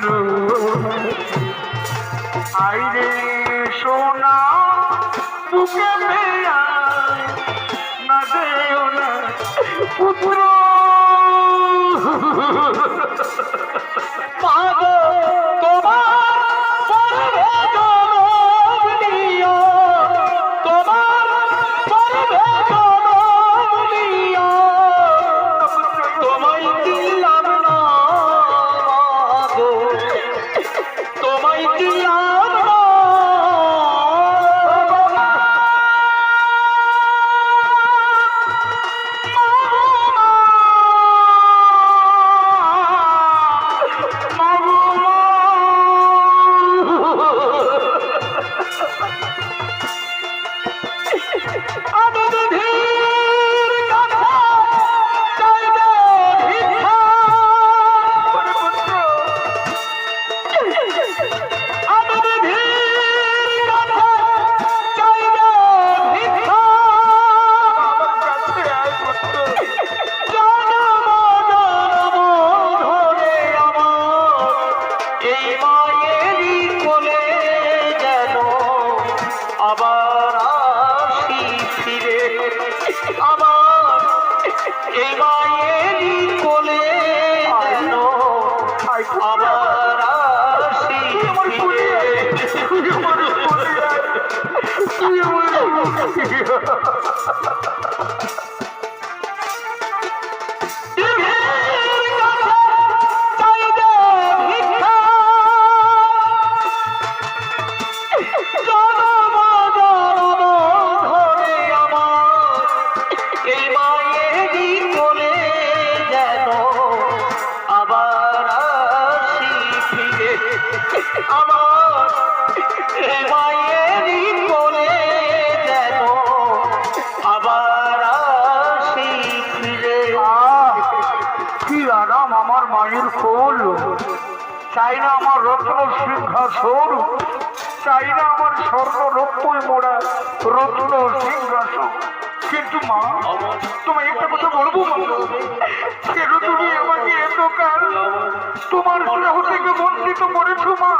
ভালো আইরে সোনা বুকে মেয়া না দেও না পুত্র। আবার আসি ফিরে। আবার এই মায়েরই কোলে আবার আসি ফিরে। দিঘির আমার মায়ের কোল চাই না আমার রত্ন সিংহাসন। চাই না আমার স্বর্ণ মোড়া রত্ন সিংহাসন। কিন্তু মা তোমায় একটা কথা বলব কেন তুমি আমাকে এত কাল তোমার স্নেহ থেকে বঞ্চিত করেছ মা।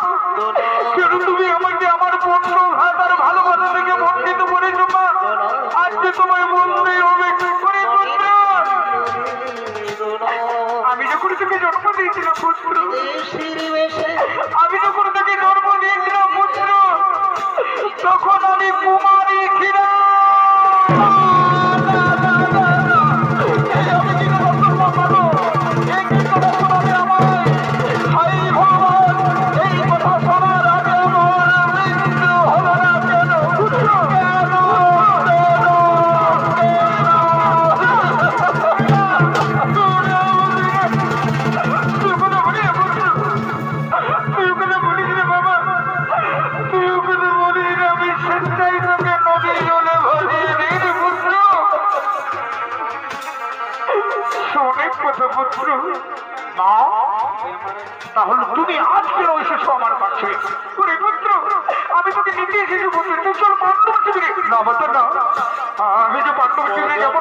কেন তুমি আমাকে আমার বন্ধু ভাতার ভালোবাসা দিয়েছিলাম অনেক কথা পুত্র মা তাহলে তুমি আজকে এসেছ আমার কাছে ওরে পুত্র, আমি তোকে নিতে এসেছি পুত্র তুই চল পাণ্ডব শিবিরে না, বলতো না। আমি যে পাণ্ডব শিবিরে যাব